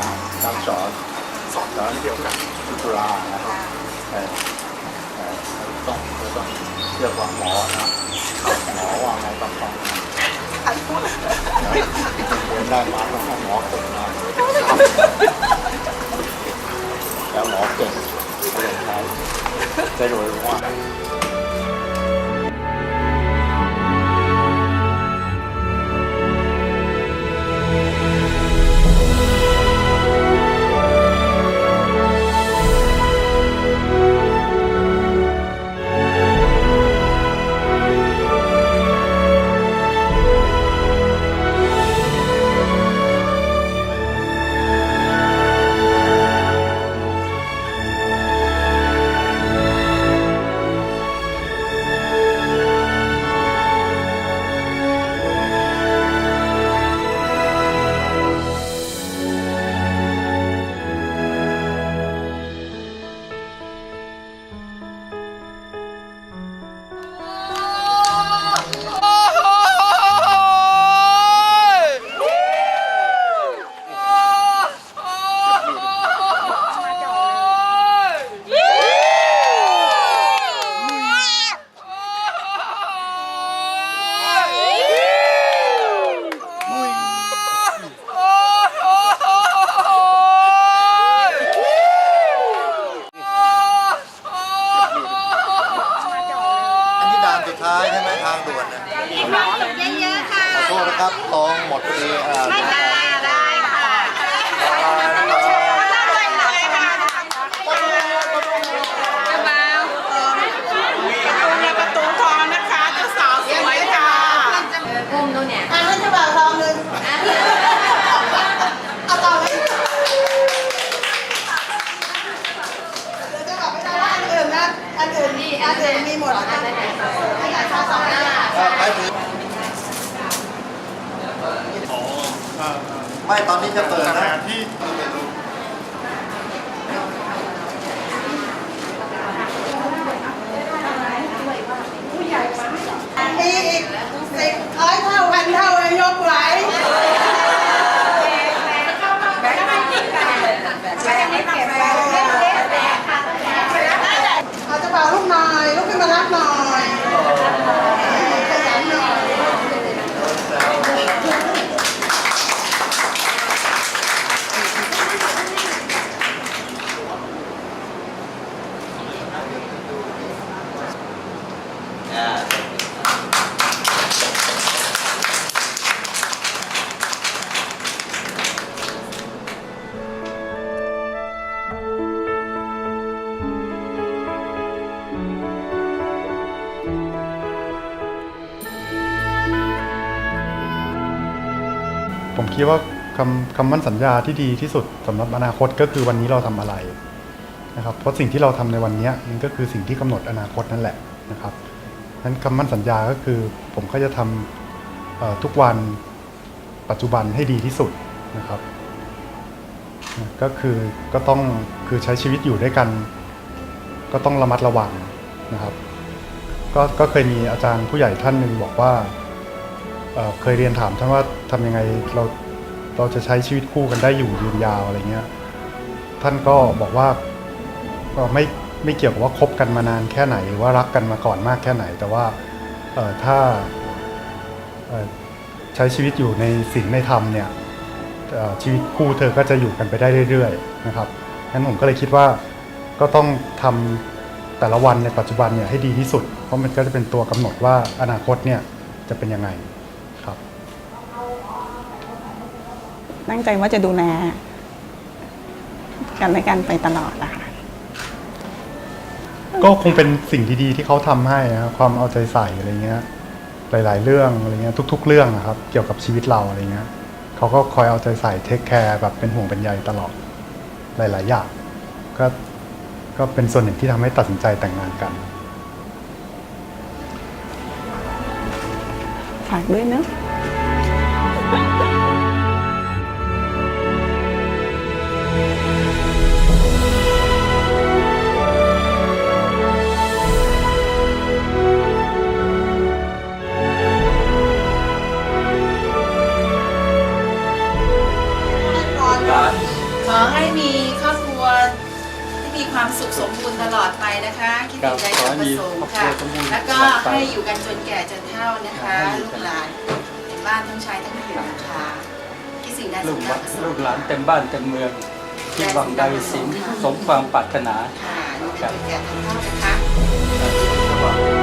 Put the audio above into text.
อนสอนเกี่ยวกับจุฬานะครับเอ่อเอ่อต้องต้องเชื่อฟังหมอนะหมอว่าไงต้องฟังนะเรียนได้มาแล้วหมอเก่งมากแล้วหมอเก่งเรียนใช้จะรู้ว่า ทษนะครับตองหมดพอดีอ่าได้ค่ะได้ค่ะเลยค่ะมาเนี่ยประตูทองนะคะเจ้าสาวสวยค่ะกุ้มนู่นเนี่ยอันนั้นจะบ่าวทองหนึ่งเอาต่อเลยเดี๋ยวจะบอกไม่ได้ว่าอันอื่นนะอันอื่นมีอันอื่นมีหมดนะอันไหนอันไหนชาสองหน้า ไปถือ ไม่ตอนนี้จะเปิดนะที่ ผมคิดว่าคำคำมั่นสัญญาที่ดีที่สุดสำหรับอนาคตก็คือวันนี้เราทำอะไรนะครับเพราะสิ่งที่เราทำในวันนี้มันก็คือสิ่งที่กำหนดอนาคตนั่นแหละนะครับนั้นคำมั่นสัญญาก็คือผมก็จะทำทุกวันปัจจุบันให้ดีที่สุดนะครับ ก็คือก็ต้องคือใช้ชีวิตอยู่ด้วยกัน ก็ต้องระมัดระวังนะครับ ก็ก็เคยมีอาจารย์ผู้ใหญ่ท่านหนึ่งบอกว่า เคยเรียนถามท่านว่าทำยังไงเราเราจะใช้ชีวิตคู่กันได้อยู่ยืนยาวอะไรเงี้ยท่านก็บอกว่าก็ไม่ไม่เกี่ยวกับว่าคบกันมานานแค่ไหนหรือว่ารักกันมาก่อนมากแค่ไหน แต่ว่าเถ้าใช้ชีวิตอยู่ในศีลในธรรมเนี่ยชีวิตคู่เธอก็จะอยู่กันไปได้เรื่อยๆนะครับงั้นผมก็เลยคิดว่าก็ต้องทำแต่ละวันในปัจจุบันเนี่ยให้ดีที่สุด เพราะมันก็จะเป็นตัวกำหนดว่าอนาคตเนี่ยจะเป็นยังไง ครับ ตั้งใจว่าจะดูแลกันและกันไปตลอดนะคะก็คงเป็นสิ่งดีๆที่เขาทำให้นะครับความเอาใจใส่อะไรเงี้ย หลาย ๆ เรื่องอะไรเงี้ยทุก ๆ เรื่องนะครับ เกี่ยวกับชีวิตเราอะไรเงี้ยเขาก็คอยเอาใจใส่เทคแคร์แบบเป็นห่วงเป็นใยตลอด หลายๆอย่างก็ก็เป็นส่วนหนึ่งที่ทำให้ตัดสินใจแต่งงานกัน ฝากด้วยเนอะ มีความสุขสมบูรณ์ตลอดไปนะคะ คิดครัถึบงใจกับประสงค์ค่ะขอให้มีครอบครัวสมบูรณ์แล้วก็ตลอดไปให้อยู่กันจนแก่จนเฒ่านะคะให้อยู่ลูกักนหลานในบ้านทั้งชายทั้งหญิงนะคะคิดสิ่งใดลูสิ่กงหนั้ลานนประสลูงกค์หลานเต็มบ้านเต็มเมืองที่หวังใดสิ่งสมความปรารถนาค่ะอยู่กันจนแก่จนเฒ่านะคะครับ